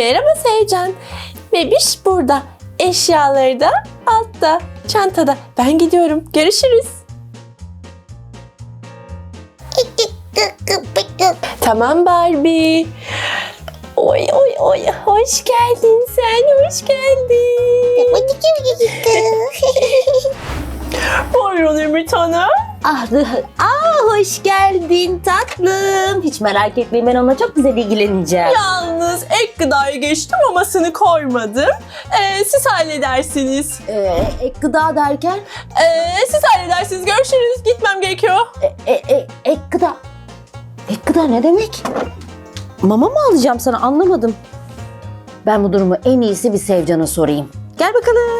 Merhaba Sevcan. Bebiş burada. Eşyaları da altta, çantada. Ben gidiyorum. Görüşürüz. Tamam Barbie. Oy oy oy. Hoş geldin sen. Hoş geldin. Buyurun Ümit Hanım. Ah, ah hoş geldin tatlım. Hiç merak etmeyin ben ona çok güzel ilgileneceğim. Yalnız ek gıdaya geçtim ama seni koymadım. Ee, siz halledersiniz. Ee, ek gıda derken Ee, siz halledersiniz. Görüşürüz. Gitmem gerekiyor. e, e, e, ek gıda. Ek gıda ne demek? Mama mı alacağım sana anlamadım. Ben bu durumu en iyisi bir Sevcan'a sorayım. Gel bakalım.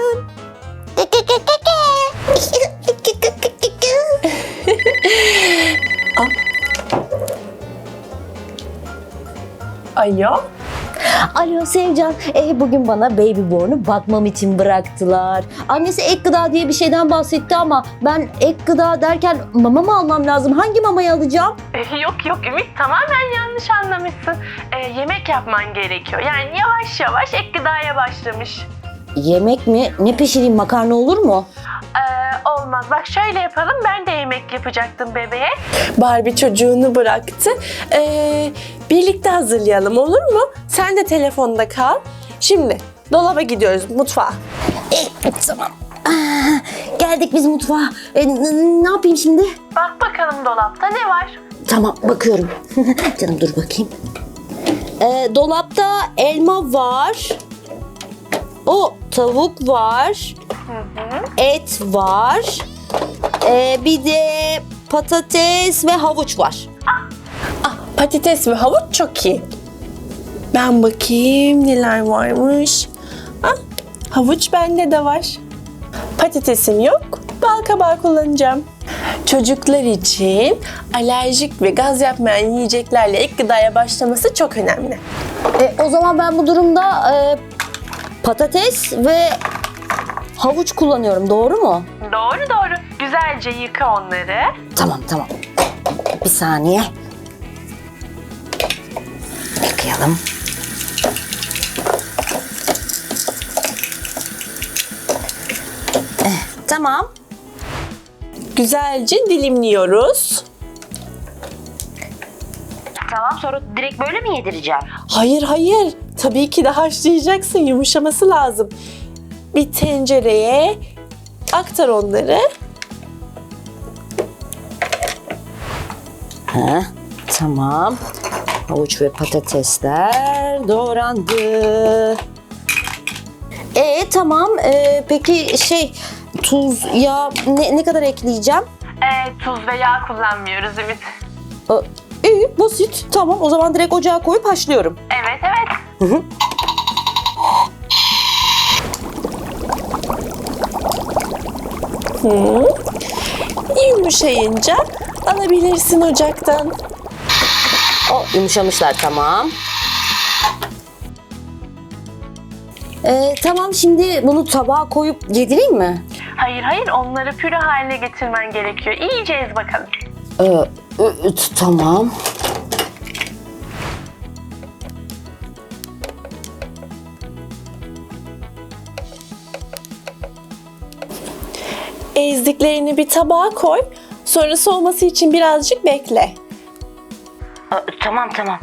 Alo. Alo Sevcan, e, bugün bana baby born'u bakmam için bıraktılar. Annesi ek gıda diye bir şeyden bahsetti ama ben ek gıda derken mama mı almam lazım? Hangi mamayı alacağım? Ee, Yok yok Ümit tamamen yanlış anlamışsın. Ee, yemek yapman gerekiyor. Yani yavaş yavaş ek gıdaya başlamış. Yemek mi? Ne pişireyim makarna olur mu? Ee, olmaz. Bak şöyle yapalım. Ben de yemek yapacaktım bebeğe. Barbie çocuğunu bıraktı. Ee, birlikte hazırlayalım olur mu? Sen de telefonda kal. Şimdi dolaba gidiyoruz mutfağa. tamam. Ah, geldik biz mutfağa. E, n- ne yapayım şimdi? Bak bakalım dolapta ne var? Tamam bakıyorum. Canım dur bakayım. E, dolapta elma var. O tavuk var. Et var. E, bir de patates ve havuç var. Ah, patates ve havuç çok iyi. Ben bakayım neler varmış. Ah, havuç bende de var. Patatesim yok. Bal kabağı kullanacağım. Çocuklar için alerjik ve gaz yapmayan yiyeceklerle ek gıdaya başlaması çok önemli. E, o zaman ben bu durumda e, patates ve havuç kullanıyorum. Doğru mu? Doğru doğru. Güzelce yıka onları. Tamam tamam. Bir saniye. Yıkayalım. Eh, tamam. Güzelce dilimliyoruz. Tamam sonra direkt böyle mi yedireceğim? Hayır hayır. Tabii ki de haşlayacaksın. Yumuşaması lazım. Bir tencereye aktar onları. Ha, tamam. Havuç ve patatesler doğrandı. E tamam. E, peki şey tuz, yağ ne, ne kadar ekleyeceğim? Ee, tuz ve yağ kullanmıyoruz Ümit. E, iyi, basit. Tamam o zaman direkt ocağa koyup haşlıyorum. Evet evet. Hı. Yumuşayınca alabilirsin ocaktan. O yumuşamışlar tamam. E, tamam şimdi bunu tabağa koyup yedireyim mi? Hayır hayır onları püre haline getirmen gerekiyor. İyice ez bakalım. E, e, e, t- tamam. Ezdiklerini bir tabağa koy. Sonra soğuması için birazcık bekle. Tamam tamam.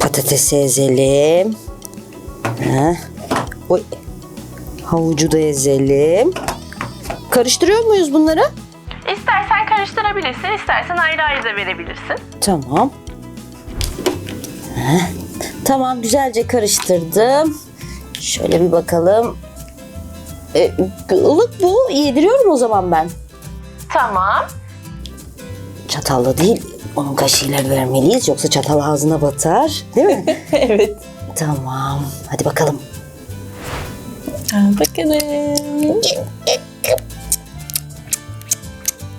Patatesi ezelim. Ha. Oy. Havucu da ezelim. Karıştırıyor muyuz bunları? İstersen karıştırabilirsin, istersen ayrı ayrı da verebilirsin. Tamam. Ha. Tamam güzelce karıştırdım. Şöyle bir bakalım. E, ılık bu. Yediriyorum o zaman ben. Tamam. Çatalla değil, onun kaşığıyla vermeliyiz. Yoksa çatal ağzına batar. Değil mi? evet. tamam. Hadi bakalım. Al bakalım.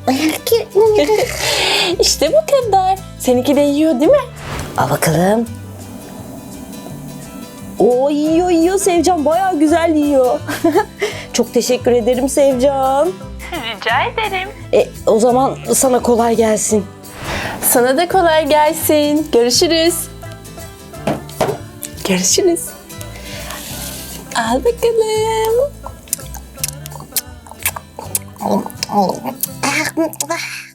işte bu kadar. Seninki de yiyor değil mi? Al bakalım. O yiyor yiyor Sevcan. Bayağı güzel yiyor. Çok teşekkür ederim Sevcan. Rica ederim. E, o zaman sana kolay gelsin. Sana da kolay gelsin. Görüşürüz. Görüşürüz. Al bakalım.